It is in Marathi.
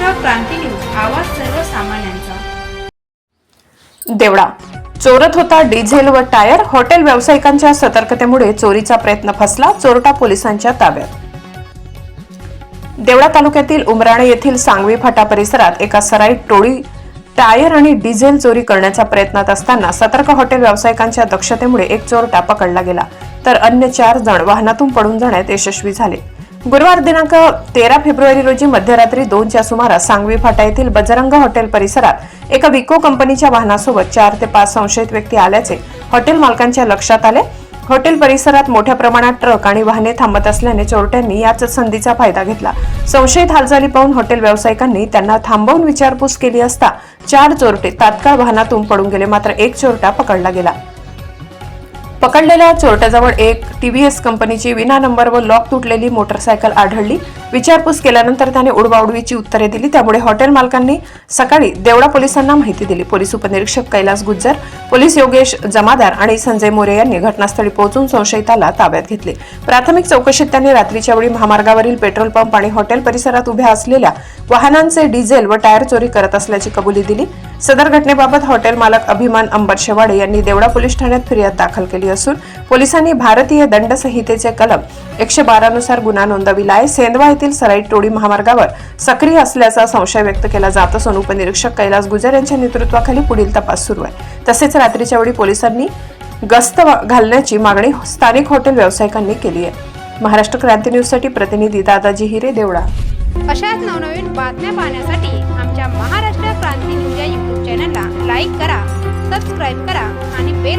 क्रांती न्यूज आवाज सर्वसामान्यांचा. चोरत होता डिझेल व टायर. हॉटेल व्यावसायिकांच्या सतर्कतेमुळे चोरीचा प्रयत्न फसला. चोरटा पोलिसांच्या ताब्यात. देवळा तालुक्यातील उमराणे येथील सांगवी फाटा परिसरात एका सराईत टोळी टायर आणि डिझेल चोरी करण्याच्या प्रयत्नात असताना सतर्क हॉटेल व्यावसायिकांच्या दक्षतेमुळे एक चोरटा पकडला गेला. तर अन्य चार जण वाहनातून पडून जाण्यात यशस्वी झाले. गुरुवार दिनांक तेरा फेब्रुवारी रोजी मध्यरात्री दोनच्या सुमारास सांगवी फाटा येथील बजरंग हॉटेल परिसरात एका विको कंपनीच्या वाहनासोबत चार ते पाच संशयित व्यक्ती आल्याचे हॉटेल मालकांच्या लक्षात आले. हॉटेल परिसरात मोठ्या प्रमाणात ट्रक आणि वाहने थांबत असल्याने चोरट्यांनी याच संधीचा फायदा घेतला. संशयित हालचाली पाहून हॉटेल व्यावसायिकांनी त्यांना थांबवून विचारपूस केली असता चार चोरटे तात्काळ वाहनातून पडून गेले मात्र एक चोरटा पकडला गेला. पकडलेल्या चोरट्याजवळ एक टीव्हीएस कंपनीची विना नंबर व लॉक तुटलेली मोटरसायकल आढळली. विचारपूस केल्यानंतर त्याने उडवाउडवीची उत्तरे दिली. त्यामुळे हॉटेल मालकांनी सकाळी देवडा पोलिसांना माहिती दिली. पोलीस उपनिरीक्षक कैलास गुज्जर पोलीस योगेश जमादार आणि संजय मोरे यांनी घटनास्थळी पोहोचून संशयिताला ताब्यात घेतले. प्राथमिक चौकशीत त्यांनी रात्रीच्या वेळी महामार्गावरील पेट्रोल पंप आणि हॉटेल परिसरात उभ्या असलेल्या वाहनांचे डिझेल व टायर चोरी करत असल्याची कबुली दिली. सदर घटनेबाबत हॉटेल मालक अभिमान अंबर शेवाडे यांनी देवडा पोलीस ठाण्यात फिर्याद दाखल केली असून पोलिसांनी भारतीय दंड संहितेचे कलम एकशे बारानुसार गुन्हा नोंदविला आहे. सेंदवा तालुक्यातील सराई टोळी महामार्गावर सक्रिय असल्याचा संशय व्यक्त केला जात असून उपनिरीक्षक कैलास गुजर यांच्या नेतृत्वाखाली पुढील तपास सुरू आहे. तसेच रात्रीच्या वेळी पोलिसांनी गस्त घालण्याची मागणी स्थानिक हॉटेल व्यावसायिकांनी केली आहे. महाराष्ट्र क्रांती न्यूजसाठी प्रतिनिधी दादाजी हिरे देवडा अशाच नवनवीन बातम्या पाहण्यासाठी आमच्या महाराष्ट्र क्रांती न्यूज या यूट्यूब चॅनलला लाईक करा सबस्क्राईब करा आणि बेल